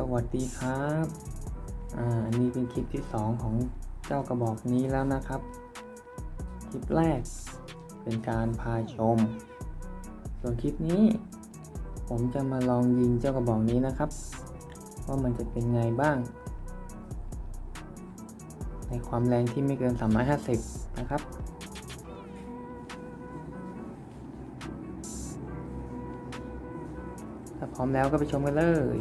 สวัสดีครับอ่าอันนี้เป็นคลิปที่ 2 ของเจ้ากระบอกนี้แล้วนะครับ คลิปแรกเป็นการพาชม ส่วนคลิปนี้ ผมจะมาลองยิงเจ้ากระบอกนี้นะครับ ว่ามันจะเป็นไงบ้าง ในความแรงที่ไม่เกิน 350 นะครับถ้าพร้อมแล้วก็ไปชมกันเลย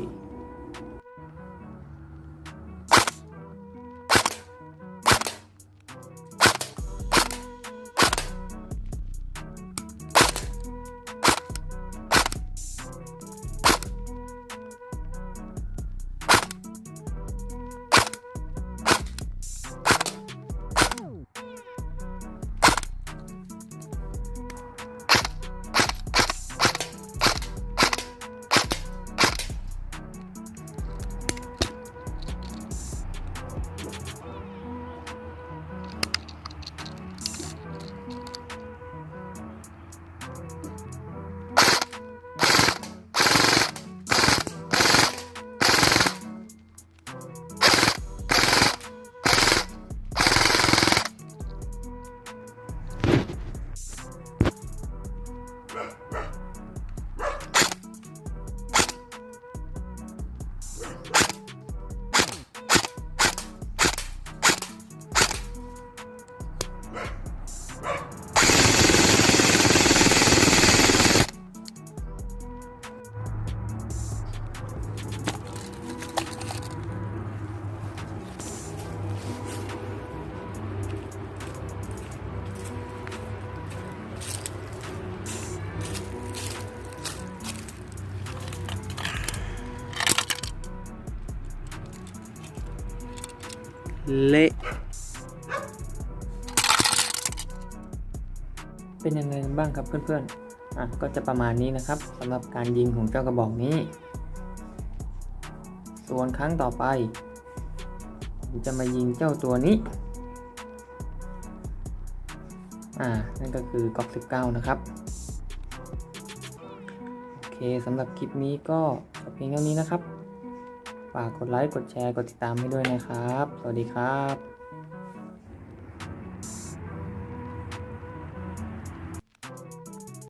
เละเป็นยังไงบ้างครับเพื่อนๆอะก็จะประมาณนี้นะครับสำหรับการยิงของเจ้ากระบอกนี้ ส่วนครั้งต่อไปผมจะมายิงเจ้าตัวนี้อ่านั่นก็คือกอก19 นะครับ โอเคสำหรับคลิปนี้ก็เพียงเท่านี้นะครับ ฝากกดไลค์ กดแชร์ กดติดตามให้ด้วยนะครับ สวัสดีครับ